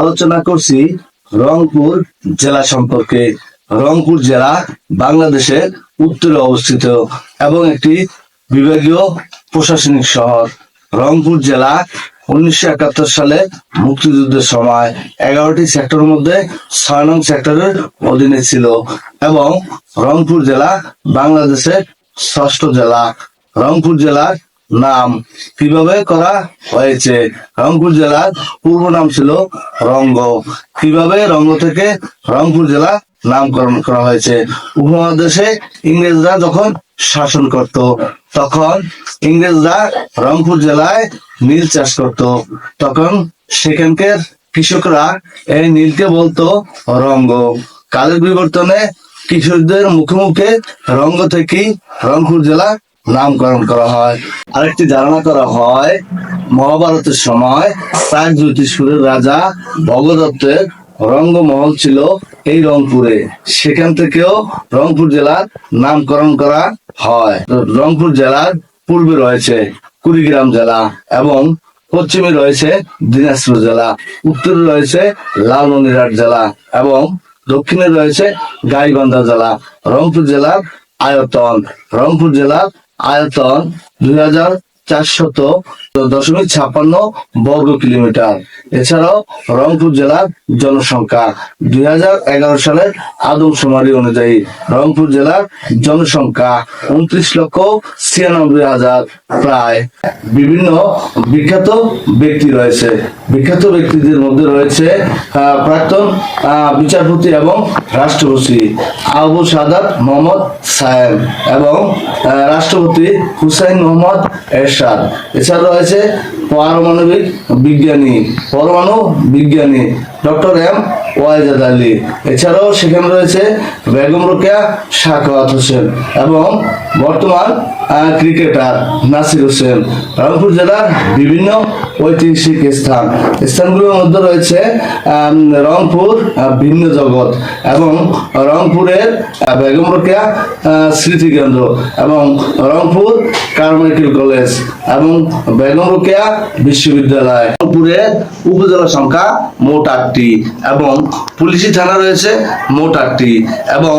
আলোচনা করছি রংপুর জেলা সম্পর্কে। রংপুর জেলা বাংলাদেশের উত্তরে অবস্থিত এবং একটি বিভাগীয় প্রশাসনিক শহর। রংপুর জেলা উনিশশো একাত্তর সালে মুক্তিযুদ্ধের সময় এগারোটি সেক্টরের মধ্যে ছয় নং সেক্টরের অধীনে ছিল এবং রংপুর জেলা বাংলাদেশের ষষ্ঠ জেলা। রংপুর জেলার নাম কীভাবে করা হয়েছে? রংপুর জেলার পূর্ব নাম ছিল রঙ্গ। কীভাবে রঙ্গ থেকে রংপুর জেলা নামকরণ করা হয়েছে? উপমহাদেশে ইংরেজরা যখন শাসন করত, তখন ইংরেজরা রংপুর জেলায় নীল চাষ করত। তখন সেখানকার কৃষকরা এই নীলকে বলতো রঙ্গ। কালের বিবর্তনে কৃষকদের মুখে মুখে রঙ্গ থেকেই রংপুর জেলা নামকরণ করা হয়। আরেকটি ধারণা করা হয়, মহাভারতের সময় প্রাক জ্যোতিষপুরের রাজা ভগদত্তের রঙ্গমহল ছিল এই রংপুরে। সেখান থেকেও রংপুর জেলার নামকরণ করা হয়। রংপুর জেলার পূর্বে রয়েছে কুড়িগ্রাম জেলা এবং পশ্চিমে রয়েছে দিনাজপুর জেলা। উত্তরে রয়েছে লালমনিরহাট জেলা এবং দক্ষিণে রয়েছে গাইবান্ধা জেলা। রংপুর জেলার আয়তন, রংপুর জেলার আয়তন দুই হাজার চারশত দশমিক ছাপ্পান্ন বর্গ কিলোমিটার। এছাড়াও রংপুর জেলার জনসংখ্যা দুই হাজার এগারো সালের আদমশুমারি অনুযায়ী রংপুর জেলার জনসংখ্যা উনত্রিশ লক্ষ ছিয়ানব্বই হাজার প্রায়। বিভিন্ন বিখ্যাত ব্যক্তি রয়েছে। বিখ্যাত ব্যক্তিদের মধ্যে রয়েছে প্রাক্তন বিচারপতি এবং রাষ্ট্রপতি আবু সাদাত মোহাম্মদ সায়েম এবং রাষ্ট্রপতি হুসাইন মোহাম্মদ এরশাদ। এছাড়া রয়েছে পারমাণবিক বিজ্ঞানী, পরমাণু বিজ্ঞানী ডক্টর এম ওয়াইজাদ আলী। এছাড়াও সেখানে রয়েছে বেগম রোকেয়া শাকাওয়াত হোসেন এবং বর্তমান ক্রিকেটার নাসির হোসেন। রংপুর জেলার বিভিন্ন ঐতিহাসিক স্থান। স্থানগুলোর মধ্যে রয়েছে রংপুর ভিন্ন জগৎ এবং রংপুরের বেগম রোকেয়া স্মৃতিকেন্দ্র এবং রংপুর কারমাইকেল কলেজ এবং বেগম রোকেয়া বিশ্ববিদ্যালয়। রংপুরের উপজেলা সংখ্যা মোট আটটি এবং পুলিশি থানা রয়েছে মোট আটটি এবং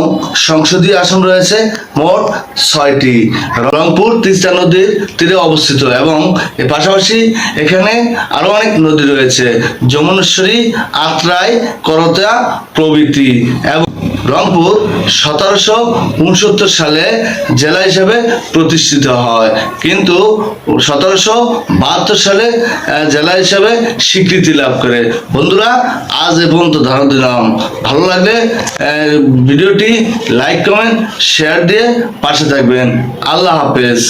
সংসদীয় আসন রয়েছে মোট ছয়টি রংপুর তিস্তা নদীর তীরে অবস্থিত এবং এর পাশাপাশি এখানে আরও অনেক নদী রয়েছে, যমুনেশ্বরী, আত্রাই, করতা প্রভৃতি এবং রংপুর সতেরোশো উনসত্তর সালে জেলা হিসেবে প্রতিষ্ঠিত হয়। কিন্তু সতেরোশো বাহাত্তর সালে জেলা হিসাবে স্বীকৃতি লাভ করে। বন্ধুরা, আজ এ পর্যন্ত ধারণা দিলাম। ভালো লাগলে ভিডিওটি লাইক, কমেন্ট, শেয়ার দিয়ে পাশে থাকবেন। আল্লাহ হাফেজ।